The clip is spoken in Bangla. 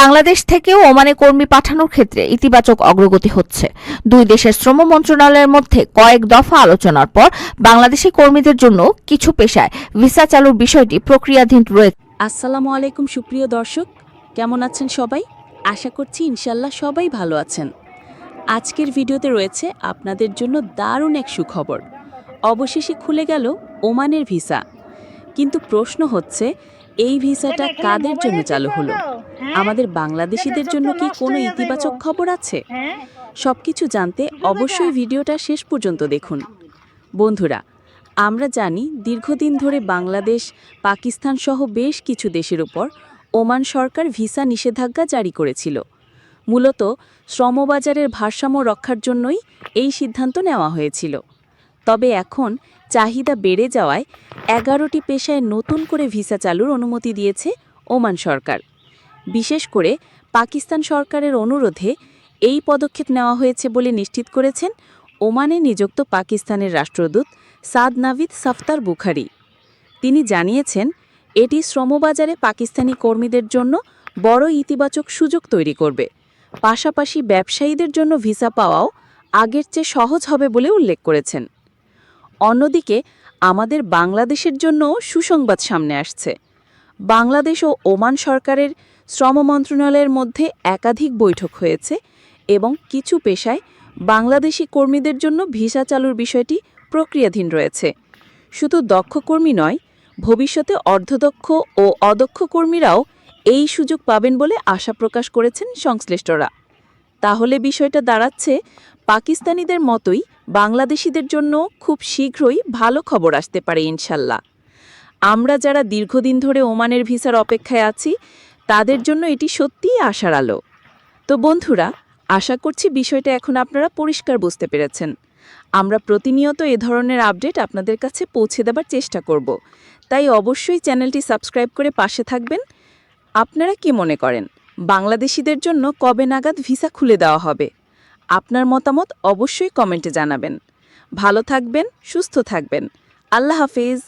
বাংলাদেশ থেকেও ওমানে কর্মী পাঠানোর ক্ষেত্রে ইতিবাচক অগ্রগতি হচ্ছে। দুই দেশের শ্রম মন্ত্রণালয়ের মধ্যে কয়েক দফা আলোচনার পর বাংলাদেশি কর্মীদের জন্য কিছু পেশায় ভিসা চালুর বিষয়টি প্রক্রিয়াধীন রয়েছে আসসালামু আলাইকুম, সুপ্রিয় দর্শক। কেমন আছেন সবাই? আশা করছি ইনশাল্লাহ সবাই ভালো আছেন। আজকের ভিডিওতে রয়েছে আপনাদের জন্য দারুণ এক সুখবর। অবশেষে খুলে গেল ওমানের ভিসা। কিন্তু প্রশ্ন হচ্ছে এই ভিসাটা কাদের জন্য চালু হলো? আমাদের বাংলাদেশিদের জন্য কি কোনো ইতিবাচক খবর আছে? সবকিছু জানতে অবশ্যই ভিডিওটা শেষ পর্যন্ত দেখুন। বন্ধুরা আমরা জানি দীর্ঘদিন ধরে বাংলাদেশ পাকিস্তান সহ বেশ কিছু দেশের উপর ওমান সরকার ভিসা নিষেধাজ্ঞা জারি করেছিল। মূলত শ্রমবাজারের ভারসাম্য রক্ষার জন্যই এই সিদ্ধান্ত নেওয়া হয়েছিল। তবে এখন চাহিদা বেড়ে যাওয়ায় এগারোটি পেশায় নতুন করে ভিসা চালুর অনুমতি দিয়েছে ওমান সরকার। বিশেষ করে পাকিস্তান সরকারের অনুরোধে এই পদক্ষেপ নেওয়া হয়েছে বলে নিশ্চিত করেছেন ওমানে নিযুক্ত পাকিস্তানের রাষ্ট্রদূত সাদ নাভিদ সাফতার বুখারি। তিনি জানিয়েছেন, এটি শ্রমবাজারে পাকিস্তানি কর্মীদের জন্য বড় ইতিবাচক সুযোগ তৈরি করবে। পাশাপাশি ব্যবসায়ীদের জন্য ভিসা পাওয়াও আগের চেয়ে সহজ হবে বলে উল্লেখ করেছেন। অন্যদিকে, আমাদের বাংলাদেশের জন্য সুসংবাদ সামনে আসছে। বাংলাদেশ ও ওমান সরকারের শ্রম মন্ত্রণালয়ের মধ্যে একাধিক বৈঠক হয়েছে এবং কিছু পেশায় বাংলাদেশি কর্মীদের জন্য ভিসা চালুর বিষয়টি প্রক্রিয়াধীন রয়েছে। শুধু দক্ষ কর্মী নয়, ভবিষ্যতে অর্ধদক্ষ ও অদক্ষ কর্মীরাও এই সুযোগ পাবেন বলে আশা প্রকাশ করেছেন সংশ্লিষ্টরা। তাহলে বিষয়টা দাঁড়াচ্ছে পাকিস্তানিদের মতোই বাংলাদেশিদের জন্য খুব শীঘ্রই ভালো খবর আসতে পারে ইনশাল্লাহ। আমরা যারা দীর্ঘদিন ধরে ওমানের ভিসার অপেক্ষায় আছি, তাদের জন্য এটি সত্যিই আশার আলো। তো বন্ধুরা, আশা করছি বিষয়টা এখন আপনারা পরিষ্কার বুঝতে পেরেছেন। আমরা প্রতিনিয়ত এ ধরনের আপডেট আপনাদের কাছে পৌঁছে দেবার চেষ্টা করব। তাই অবশ্যই চ্যানেলটি সাবস্ক্রাইব করে পাশে থাকবেন। আপনারা কি মনে করেন, বাংলাদেশিদের জন্য কবে নাগাদ ভিসা খুলে দেওয়া হবে? আপনার মতামত অবশ্যই কমেন্টে জানাবেন। ভালো থাকবেন সুস্থ থাকবেন। আল্লাহ হাফেজ।